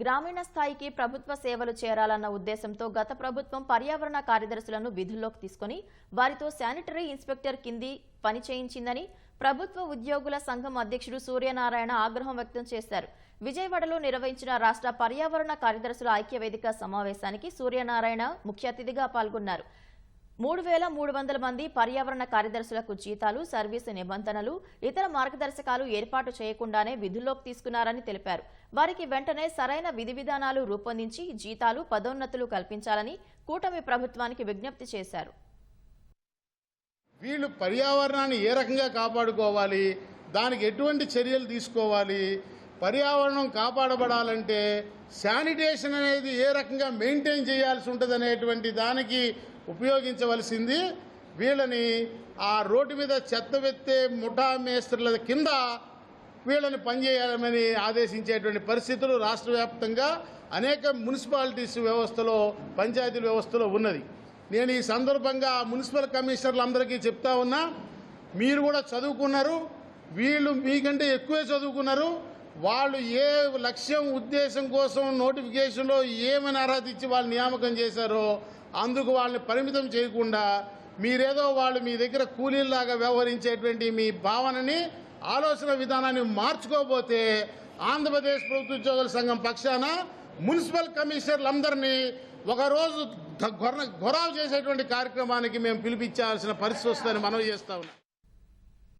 గ్రామీణ స్థాయికి ప్రభుత్వ సేవలు చేరాలన్న ఉద్దేశంతో గత ప్రభుత్వం పర్యావరణ కార్యదర్శులను విధుల్లోకి తీసుకుని వారితో శానిటరీ ఇన్స్పెక్టర్ కింది పని చేయించిందని ప్రభుత్వ ఉద్యోగుల సంఘం అధ్యక్షుడు సూర్యనారాయణ ఆగ్రహం వ్యక్తం చేశారు. విజయవాడలో నిర్వహించిన రాష్ట్ర పర్యావరణ కార్యదర్శుల ఐక్య వేదిక సమావేశానికి సూర్యనారాయణ ముఖ్య అతిథిగా పాల్గొన్నారు. మూడు వేల మూడు వందల మంది పర్యావరణ కార్యదర్శులకు జీతాలు సర్వీసు నిబంధనలు ఇతర మార్గదర్శకాలు ఏర్పాటు చేయకుండానే విధుల్లోకి తీసుకున్నారని తెలిపారు. వారికి వెంటనే సరైన విధి విధానాలు రూపొందించి జీతాలు పదోన్నతులు కల్పించాలని కూటమి ప్రభుత్వానికి విజ్ఞప్తి చేశారు. వీళ్ళు పర్యావరణాన్ని ఏ రకంగా కాపాడుకోవాలి? దానికి ఎటువంటి చర్యలు తీసుకోవాలి? పర్యావరణం కాపాడబడాలంటే శానిటేషన్ అనేది ఏ రకంగా మెయింటైన్ చేయాల్సి ఉంటుంది అనేటువంటి దానికి ఉపయోగించవలసింది. వీళ్ళని ఆ రోడ్డు మీద చెత్త వెత్తే ముఠా మేస్త్రుల కింద వీళ్ళని పనిచేయాలని ఆదేశించేటువంటి పరిస్థితులు రాష్ట్ర వ్యాప్తంగా అనేక మున్సిపాలిటీస్ వ్యవస్థలో పంచాయతీల వ్యవస్థలో ఉన్నది. నేను ఈ సందర్భంగా మున్సిపల్ కమిషనర్లందరికీ చెప్తా ఉన్నా మీరు కూడా చదువుకున్నారు వీళ్ళు మీకంటే ఎక్కువే చదువుకున్నారు వాళ్ళు ఏ లక్ష్యం ఉద్దేశం కోసం నోటిఫికేషన్లో ఏమని అర్హత ఇచ్చి వాళ్ళు నియామకం చేశారో అందుకు వాళ్ళని పరిమితం చేయకుండా మీరేదో వాళ్ళు మీ దగ్గర కూలీల్లాగా వ్యవహరించేటువంటి మీ భావనని ఆలోచన విధానాన్ని మార్చుకోబోతే ఆంధ్రప్రదేశ్ ప్రభుత్వ ఉద్యోగుల సంఘం పక్షాన మున్సిపల్ కమిషనర్లందరినీ ఒకరోజు ద- గొర్ర గొరాలు చేసేటువంటి కార్యక్రమానికి మేము పిలిపించాల్సిన పరిస్థితి వస్తుందని మనవి చేస్తా ఉన్నాం.